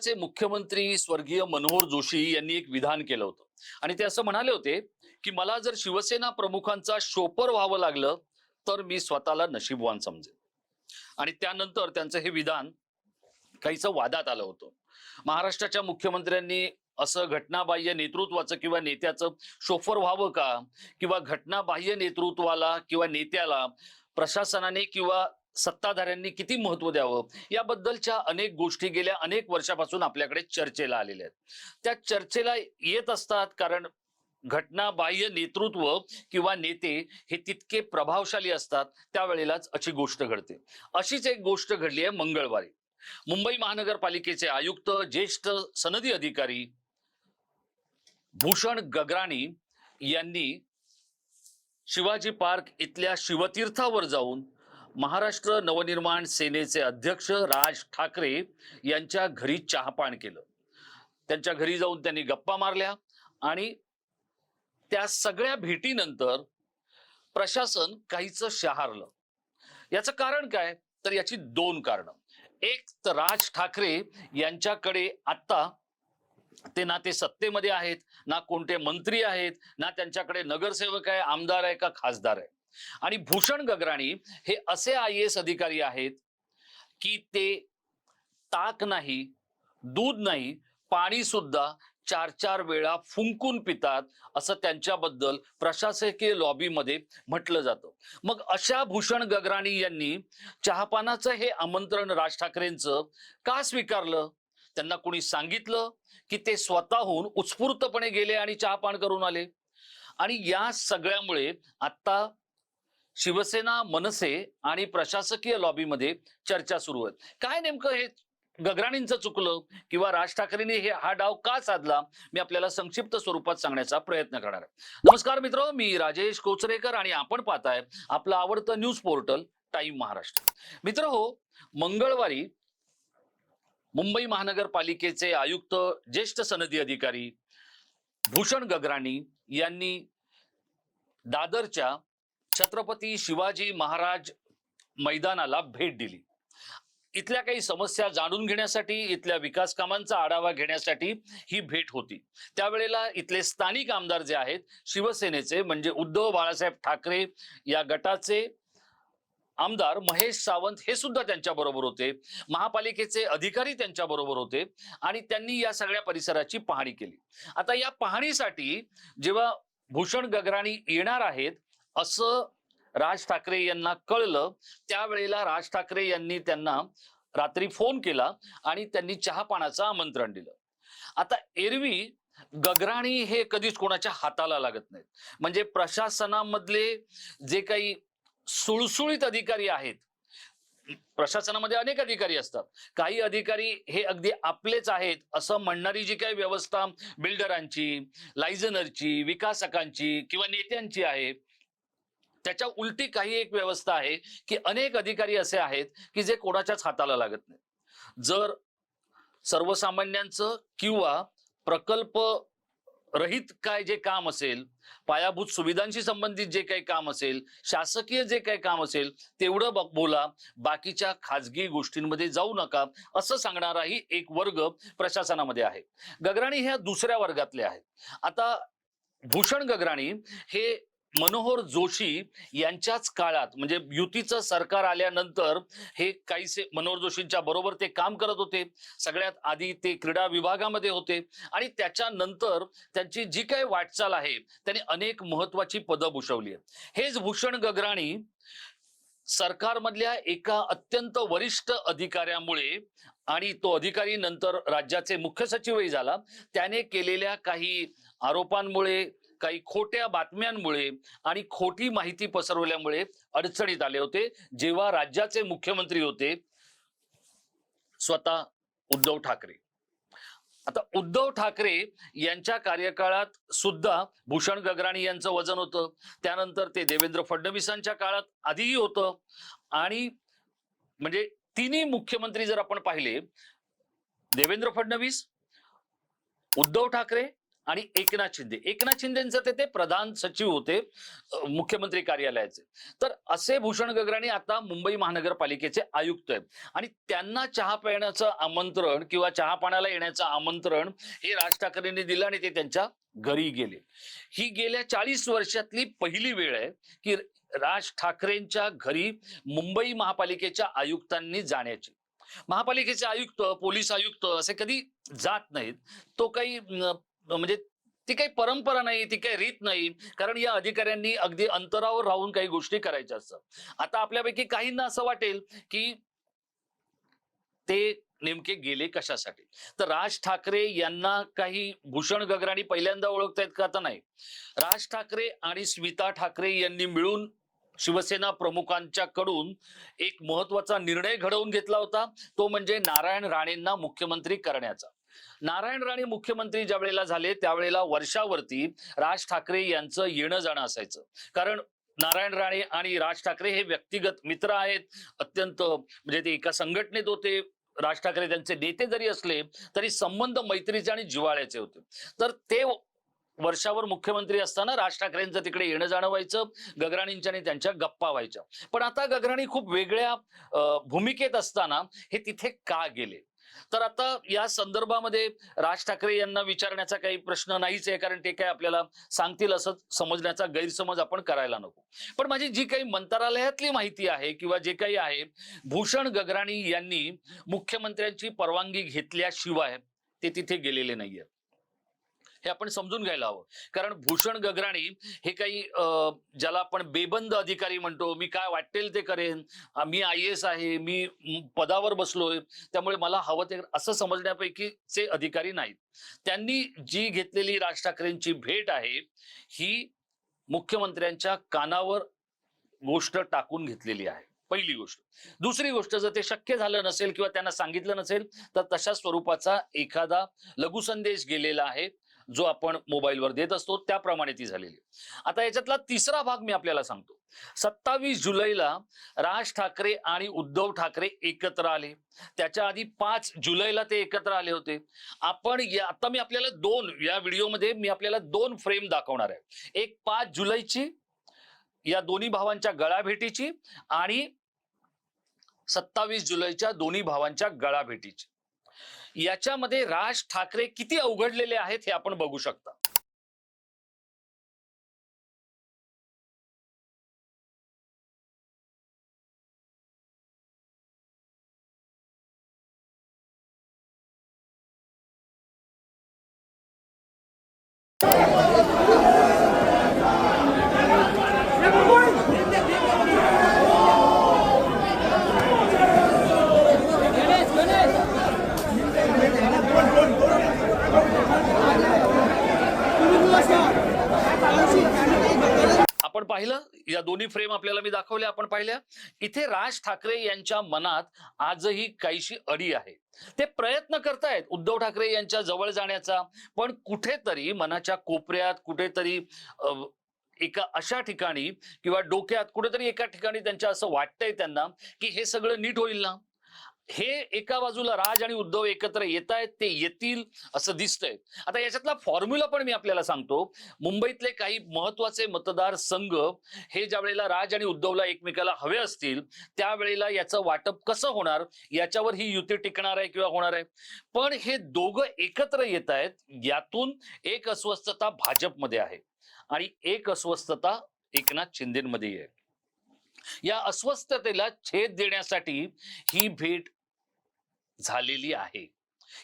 महाराष्ट्राचे मुख्यमंत्री स्वर्गीय मनोहर जोशी यांनी एक विधान केलं होतं. आणि ते असं म्हणाले होते की मला जर शिवसेना प्रमुखांचा शोपर व्हावं लागलं तर मी स्वतःला नशीबवान समजेन. आणि त्यानंतर त्यांचं हे विधान काहीच वादात आलं होतं. महाराष्ट्राच्या मुख्यमंत्र्यांनी असं घटनाबाह्य नेतृत्वाचं किंवा नेत्याचं शोफर व्हावं का? किंवा घटनाबाह्य नेतृत्वाला किंवा नेत्याला प्रशासनाने किंवा सत्ताधाऱ्यांनी किती महत्त्व द्यावं? याबद्दलच्या अनेक गोष्टी गेल्या अनेक वर्षापासून आपल्याकडे चर्चेला आलेल्या आहेत. त्या चर्चेला येत असतात कारण घटनाबाह्य नेतृत्व किंवा नेते हे तितके प्रभावशाली असतात त्यावेळेलाच अशी गोष्ट घडते. अशीच एक गोष्ट घडली आहे मंगळवारी. मुंबई महानगरपालिकेचे आयुक्त ज्येष्ठ सनदी अधिकारी भूषण गगराणी यांनी शिवाजी पार्क इथल्या शिवतीर्थावर जाऊन महाराष्ट्र नवनिर्माण सेनेचे अध्यक्ष राज ठाकरे यांच्या घरी चहापान केलं. त्यांच्या घरी जाऊन त्यांनी गप्पा मारल्या आणि त्या सगळ्या भेटीनंतर प्रशासन काहीच शहारलं. याचं कारण काय? तर याची दोन कारणं. एक तर राज ठाकरे यांच्याकडे आत्ता ते ना ते सत्तेमध्ये आहेत ना कोणते मंत्री आहेत ना त्यांच्याकडे नगरसेवक आहे आमदार आहे का खासदार आहे. आणि भूषण गगराणी हे असे आय एस अधिकारी आहेत की ते ताक नाही दूध नाही पाणी सुद्धा चार चार वेळा फुंकून पितात असं त्यांच्याबद्दल प्रशासकीय लॉबीमध्ये म्हटलं जातं. मग अशा भूषण गगराणी यांनी चहापानाचं हे आमंत्रण राज ठाकरेंचं का स्वीकारलं? त्यांना कोणी सांगितलं की ते स्वतःहून उत्स्फूर्तपणे गेले आणि चहापान करून आले? आणि या सगळ्यामुळे आता शिवसेना मनसे आणि प्रशासकीय लॉबीमध्ये चर्चा सुरू आहे. काय नेमकं हे गगराणींचं चुकलं किंवा राज ठाकरेंनी हे हा डाव का साधला? मी आपल्याला संक्षिप्त स्वरूपात सांगण्याचा प्रयत्न करणार आहे. नमस्कार मित्र मी राजेश कोचरेकर आणि आपण पाहताय आपलं आवडतं न्यूज पोर्टल टाइम महाराष्ट्र. मित्र हो मंगळवारी मुंबई महानगरपालिकेचे आयुक्त ज्येष्ठ सनदी अधिकारी भूषण गगराणी यांनी दादरच्या छत्रपती शिवाजी महाराज मैदानाला भेट दिली. इथल्या काही समस्या जाणून घेण्यासाठी इथल्या विकास कामांचा आढावा घेण्यासाठी ही भेट होती. त्यावेळेला इथले स्थानिक आमदार जे आहेत शिवसेनेचे म्हणजे उद्धव बाळासाहेब ठाकरे या गटाचे आमदार महेश सावंत हे सुद्धा त्यांच्या बरोबर होते. महापालिकेचे अधिकारी त्यांच्या बरोबर होते आणि त्यांनी या सगळ्या परिसराची पाहणी केली. आता या पाहणीसाठी जेव्हा भूषण गगराणी येणार आहेत असं राज ठाकरे यांना कळलं. त्यावेळेला राज ठाकरे यांनी त्यांना रात्री फोन केला आणि त्यांनी चहापानाचं आमंत्रण दिलं. आता एरवी गगराणी हे कधीच कोणाच्या हाताला लागत नाहीत. म्हणजे प्रशासनामधले जे काही सुळसुळीत अधिकारी आहेत प्रशासनामध्ये अनेक अधिकारी असतात. काही अधिकारी हे अगदी आपलेच आहेत असं म्हणणारी जी काही व्यवस्था बिल्डरांची लायझनरची विकासकांची किंवा नेत्यांची आहे त्याच्या उलटी काही एक व्यवस्था आहे की अनेक अधिकारी असे आहेत की जे कोणाच्याच हाताला लागत नाही जर सर्वसामान्यांचं किंवा प्रकल्प रहित काय जे काम असेल पायाभूत सुविधांशी संबंधित जे काही काम असेल शासकीय जे काही काम असेल तेवढं बोला बाकीच्या खाजगी गोष्टींमध्ये जाऊ नका असं सांगणाराही एक वर्ग प्रशासनामध्ये आहे. गगराणी ह्या दुसऱ्या वर्गातले आहेत. आता भूषण गगराणी हे मनोहर जोशी यांच्याच काळात म्हणजे युतीचं सरकार आल्यानंतर हे काहीसे मनोहर जोशींच्या बरोबर ते काम करत होते. सगळ्यात आधी ते क्रीडा विभागामध्ये होते. आणि त्याच्यानंतर त्यांची जी काही वाटचाल आहे त्यांनी अनेक महत्वाची पदं भूषवली आहेत. हेच भूषण गगराणी सरकारमधल्या एका अत्यंत वरिष्ठ अधिकाऱ्यामुळे आणि तो अधिकारी नंतर राज्याचे मुख्य सचिवही झाला. त्याने केलेल्या काही आरोपांमुळे काही खोट्या बातम्यांमुळे आणि खोटी माहिती पसरवल्यामुळे अडचणीत आले होते. जेव्हा राज्याचे मुख्यमंत्री होते स्वतः उद्धव ठाकरे. आता उद्धव ठाकरे यांच्या कार्यकाळात सुद्धा भूषण गगराणी यांचं वजन होतं. त्यानंतर ते देवेंद्र फडणवीसांच्या काळात आधीही होतं. आणि म्हणजे तिन्ही मुख्यमंत्री जर आपण पाहिले देवेंद्र फडणवीस उद्धव ठाकरे आणि एकनाथ शिंदे. एकनाथ शिंदेचं ते ते प्रधान सचिव होते मुख्यमंत्री कार्यालयाचे. तर असे भूषण गगराणी आता मुंबई महानगरपालिकेचे आयुक्त आहेत. आणि त्यांना चहा पिण्याचं आमंत्रण किंवा चहा पाण्याला येण्याचं आमंत्रण हे राज ठाकरेंनी दिलं आणि ते त्यांच्या घरी गेले. ही गेल्या चाळीस वर्षातली पहिली वेळ आहे की राज ठाकरेंच्या घरी मुंबई महापालिकेच्या आयुक्तांनी जाण्याची. महापालिकेचे आयुक्त पोलीस आयुक्त असे कधी जात नाहीत. तो काही म्हणजे ती काही परंपरा नाही ती काही रीत नाही. कारण या अधिकाऱ्यांनी अगदी अंतरावर राहून काही गोष्टी करायच्या असतात. आता आपल्यापैकी काहींना असं वाटेल की ते नेमके गेले कशासाठी? तर राज ठाकरे यांना काही भूषण गगराणी पहिल्यांदा ओळखतायत का? तर नाही. राज ठाकरे आणि स्मिता ठाकरे यांनी मिळून शिवसेना प्रमुखांच्या कडून एक महत्त्वाचा निर्णय घडवून घेतला होता. तो म्हणजे नारायण राणेंना मुख्यमंत्री करण्याचा. नारायण राणे मुख्यमंत्री ज्या वेळेला झाले त्यावेळेला वर्षावरती राज ठाकरे यांचं येणं जाणं असायचं. कारण नारायण राणे आणि राज ठाकरे हे व्यक्तिगत मित्र आहेत. अत्यंत म्हणजे ते एका संघटनेत होते. राज ठाकरे त्यांचे नेते जरी असले तरी संबंध मैत्रीचे आणि जिव्हाळ्याचे होते. तर ते वर्षावर मुख्यमंत्री असताना राज ठाकरेंचं तिकडे येणं जाणं व्हायचं गगराणींच्या आणि त्यांच्या गप्पा व्हायच्या. पण आता गगराणी खूप वेगळ्या भूमिकेत असताना हे तिथे का गेले? तर आता या संदर्भामध्ये राज ठाकरे यांना विचारण्याचा काही प्रश्न नाहीच आहे कारण ते काय आपल्याला सांगतील असं समजण्याचा गैरसमज आपण करायला नको. पण माझी जी काही मंत्रालयातली माहिती आहे किंवा जे काही आहे भूषण गगराणी यांनी मुख्यमंत्र्यांची परवानगी घेतल्याशिवाय ते तिथे गेलेले नाहीये. हे आपण समजून घ्यायला हवं. कारण भूषण गगराणी हे काही ज्याला आपण बेबंद अधिकारी म्हणतो मी काय वाटेल ते करेन मी आय एस आहे मी पदावर बसलोय त्यामुळे मला हवं ते असं समजण्यापैकीचे अधिकारी नाहीत. त्यांनी जी घेतलेली राज ठाकरेंची भेट आहे ही मुख्यमंत्र्यांच्या कानावर गोष्ट टाकून घेतलेली आहे पहिली गोष्ट. दुसरी गोष्ट जर ते शक्य झालं नसेल किंवा त्यांना सांगितलं नसेल तर तशा स्वरूपाचा एखादा लघुसंदेश गेलेला आहे. जो आपण मोबाईलवर देत असतो त्याप्रमाणे ती झालेली आता याच्यातला तिसरा भाग मी आपल्याला सांगतो. सत्तावीस जुलैला राज ठाकरे आणि उद्धव ठाकरे एकत्र आले. त्याच्या आधी पाच जुलैला ते एकत्र आले होते. आपण या आता मी आपल्याला दोन या व्हिडिओमध्ये मी आपल्याला दोन फ्रेम दाखवणार आहे. एक पाच जुलैची या दोन्ही भावांच्या गळाभेटीची आणि सत्तावीस जुलैच्या दोन्ही भावांच्या गळाभेटीची. याच्यामध्ये राज ठाकरे किती अवघडलेले आहेत हे आपण बघू शकता. आपण पाहिलं या दोन्ही फ्रेम आपल्याला मी दाखवल्या आपण पाहिल्या. इथे राज ठाकरे यांच्या मनात आजही काहीशी अडी आहे. ते प्रयत्न करतायत उद्धव ठाकरे यांच्या जवळ जाण्याचा पण कुठेतरी मनाच्या कोपऱ्यात कुठेतरी एका अशा ठिकाणी किंवा डोक्यात कुठेतरी एका ठिकाणी त्यांच्या असं वाटतंय त्यांना की हे सगळं नीट होईल ना? हे एका बाजूला राज आणि उद्धव एकत्र येत आहेत ते येतील असं दिसतंय. आता याच्यातला फॉर्म्युला पण मी आपल्याला सांगतो. मुंबईतले काही महत्त्वाचे मतदार संघ हे ज्या वेळेला राज आणि उद्धवला एकमेकाला हवे असतील त्यावेळेला याचं वाटप कसं होणार? याच्यावर ही युती टिकणार आहे किंवा होणार आहे? पण हे दोघं एकत्र येत आहेत यातून एक अस्वस्थता भाजपमध्ये आहे. आणि एक अस्वस्थता एकनाथ शिंदेमध्ये आहे. या अस्वस्थतेला छेद देण्यासाठी ही भेट झालेली आहे.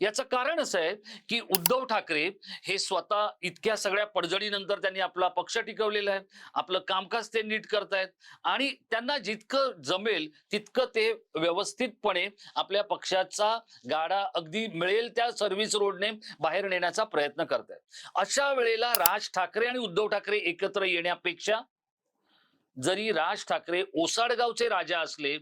याचं कारण असं आहे की उद्धव ठाकरे हे स्वतः इतक्या सगळ्या पडझडीनंतर त्यांनी आपला पक्ष टिकवलेला आहे. आपलं कामकाज ते नीट करतायत आणि त्यांना जितकं जमेल तितकं ते व्यवस्थितपणे आपल्या पक्षाचा गाडा अगदी मिळेल त्या सर्व्हिस रोडने बाहेर नेण्याचा प्रयत्न करतायत. अशा वेळेला राज ठाकरे आणि उद्धव ठाकरे एकत्र येण्यापेक्षा जरी राज ठाकरे ओसाडगावचे राजा असले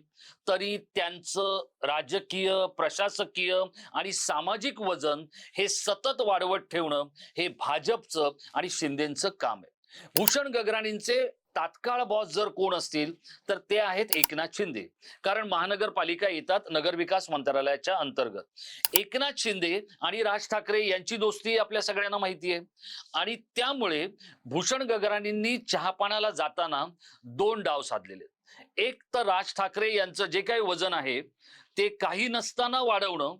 तरी त्यांचं राजकीय प्रशासकीय आणि सामाजिक वजन हे सतत वाढवत ठेवणं हे भाजपचं आणि शिंदेचं काम आहे. भूषण गगराणींचे तात्काळ बॉस जर कोण असतील तर ते आहेत एकनाथ शिंदे. कारण महानगरपालिका येतात नगरविकास मंत्रालयाच्या अंतर्गत. एकनाथ शिंदे आणि राज ठाकरे यांची दोस्ती आपल्या सगळ्यांना माहिती आहे आणि त्यामुळे भूषण गगराणींनी चहापानाला जाताना दोन डाव साधलेले. एक तर राज ठाकरे यांचं जे काही वजन आहे ते काही नसताना वाढवणं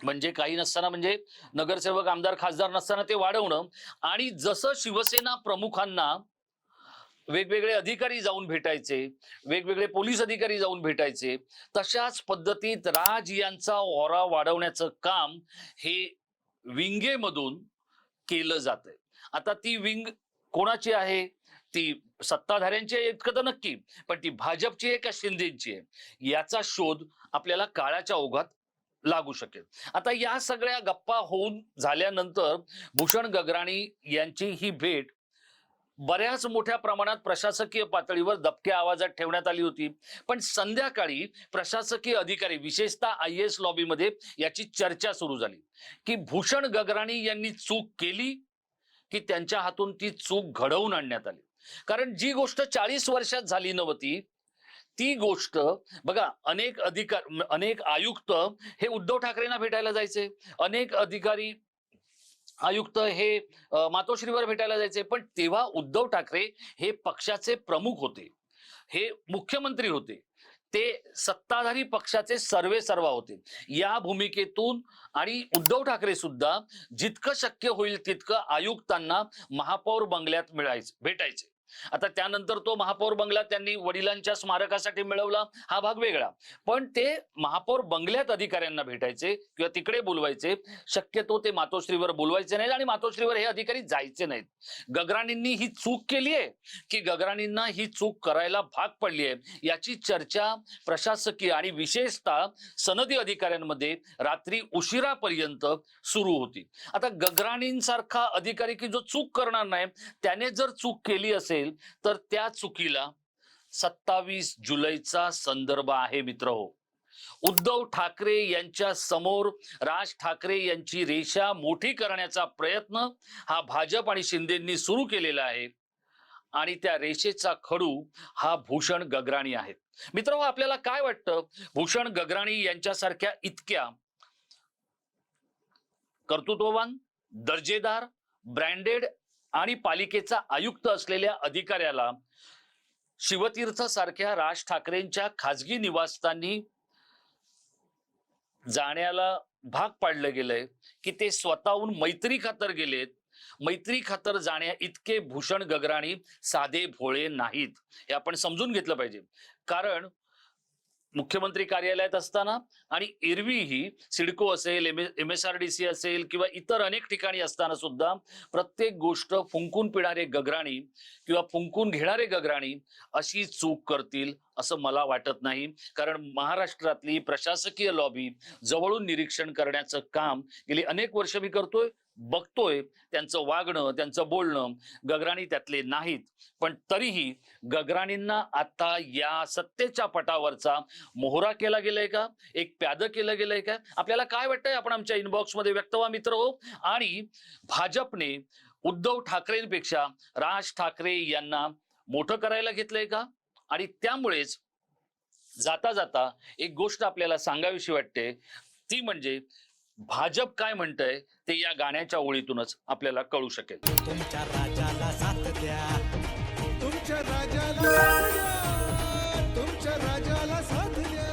म्हणजे काही नसताना म्हणजे नगरसेवक आमदार खासदार नसताना ते वाढवणं आणि जसं शिवसेना प्रमुखांना वेगवेगळे अधिकारी जाऊन भेटायचे वेगवेगळे पोलीस अधिकारी जाऊन भेटायचे. तशाच पद्धतीत राज यांचा ओरा वाढवण्याचं काम हे विंगेमधून केलं जात आहे आता ती विंग कोणाची आहे? ती सत्ताधाऱ्यांची आहे इतकं तर नक्की पण ती भाजपची आहे का शिंदेची आहे? याचा शोध आपल्याला काळाच्या ओघात लागू शकेल. आता या सगळ्या गप्पा होऊन झाल्यानंतर भूषण गगराणी यांची ही भेट बऱ्याच मोठ्या प्रमाणात प्रशासकीय पातळीवर दबक्या आवाजात ठेवण्यात आली होती. पण संध्याकाळी प्रशासकीय अधिकारी विशेषतः आय एस लॉबीमध्ये याची चर्चा सुरू झाली. की भूषण गगराणी यांनी चूक केली की त्यांच्या हातून ती चूक घडवून आणण्यात आली. कारण जी गोष्ट चाळीस वर्षात झाली नव्हती ती गोष्ट बघा अनेक अधिकार अनेक आयुक्त हे उद्धव ठाकरेंना भेटायला जायचे. अनेक अधिकारी आयुक्त हे मातोश्रीवर भेटायला जायचे. पण तेव्हा उद्धव ठाकरे हे पक्षाचे प्रमुख होते. हे मुख्यमंत्री होते. ते सत्ताधारी पक्षाचे सर्वे सर्वा होते. या भूमिकेतून आणि उद्धव ठाकरे सुद्धा जितकं शक्य होईल तितकं आयुक्तांना महापौर बंगल्यात मिळायचे भेटायचे. आता त्यानंतर तो महापौर बंगला त्यांनी वडिलांच्या स्मारकासाठी मिळवला. हा भाग वेगळा. पण ते महापौर बंगल्यात अधिकाऱ्यांना भेटायचे किंवा तिकडे बोलवायचे. शक्यतो ते मातोश्रीवर बोलवायचे नाहीत आणि मातोश्रीवर हे अधिकारी जायचे नाहीत. गगराणींनी ही चूक केली आहे की गगराणींना ही चूक करायला भाग पडली आहे याची चर्चा प्रशासकीय आणि विशेषतः सनदी अधिकाऱ्यांमध्ये रात्री उशिरापर्यंत सुरू होती. आता गगराणींसारखा अधिकारी की जो चूक करणार नाही त्याने जर चूक केली असेल तर त्या चुकीला सत्तावीस जुलैचा संदर्भ आहे मित्र हो. उद्धव ठाकरे यांच्या समोर राज ठाकरे यांची रेषा मोठी करण्याचा प्रयत्न हा भाजप आणि शिंदेंनी सुरू केलेला आहे. आणि त्या रेषेचा खडू हा भूषण गगराणी आहेत. मित्र हो, आपल्याला काय वाटतं? भूषण गगराणी यांच्यासारख्या इतक्या कर्तृत्ववान दर्जेदार ब्रँडेड आणि पालिकेचा आयुक्त असलेल्या अधिकाऱ्याला शिवतीर्थ सारख्या राज ठाकरेंच्या खाजगी निवासस्थानी जाण्याला भाग पाडलं गेलंय की ते स्वतःहून मैत्री खातर गेलेत. मैत्री खातर जाण्या इतके भूषण गगराणी साधे भोळे नाहीत. हे आपण समजून घेतलं पाहिजे. कारण मुख्यमंत्री कार्यालयात असताना आणि एरवीही सिडको असेल M S R D C असेल किंवा इतर अनेक ठिकाणी असताना सुद्धा प्रत्येक गोष्ट फुंकून पिणारे गगराणी किंवा फुंकून घेणारे गगराणी अशी चूक करतील असं मला वाटत नाही. कारण महाराष्ट्रातली प्रशासकीय लॉबी जवळून निरीक्षण करण्याचं काम गेली अनेक वर्ष मी करतोय. बघतोय त्यांचं वागणं त्यांचं बोलणं गगराणी त्यातले नाहीत. पण तरीही गगराणींना आता या सत्तेच्या पटावरचा मोहरा केला गेलाय का? एक प्याद केलं गेलंय का? आपल्याला काय वाटतंय आपण आमच्या इनबॉक्समध्ये व्यक्त व्हा मित्र हो? आणि भाजपने उद्धव ठाकरेंपेक्षा राज ठाकरे यांना मोठं करायला घेतलंय का? आणि त्यामुळेच जाता जाता एक गोष्ट आपल्याला सांगावीशी वाटते ती म्हणजे भाजप काय म्हणतंय ते या गाण्याच्या ओळीतूनच आपल्याला कळू शकेल. तुमच्या राजाला साथ द्या. तुमच्या राजाला साथ तुमच्या राजाला साथ द्या.